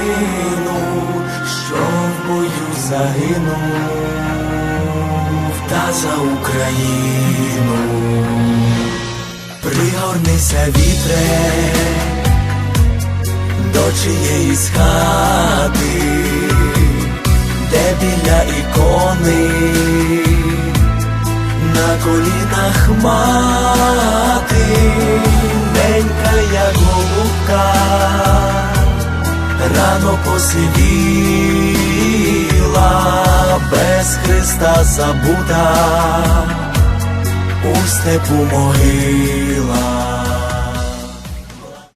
сину, що в бою загинув, та за Україну, пригорнися вітре до чиєїсь хати, де біля ікони на колінах мати, рано посивіла, без Христа забута, у степу могила.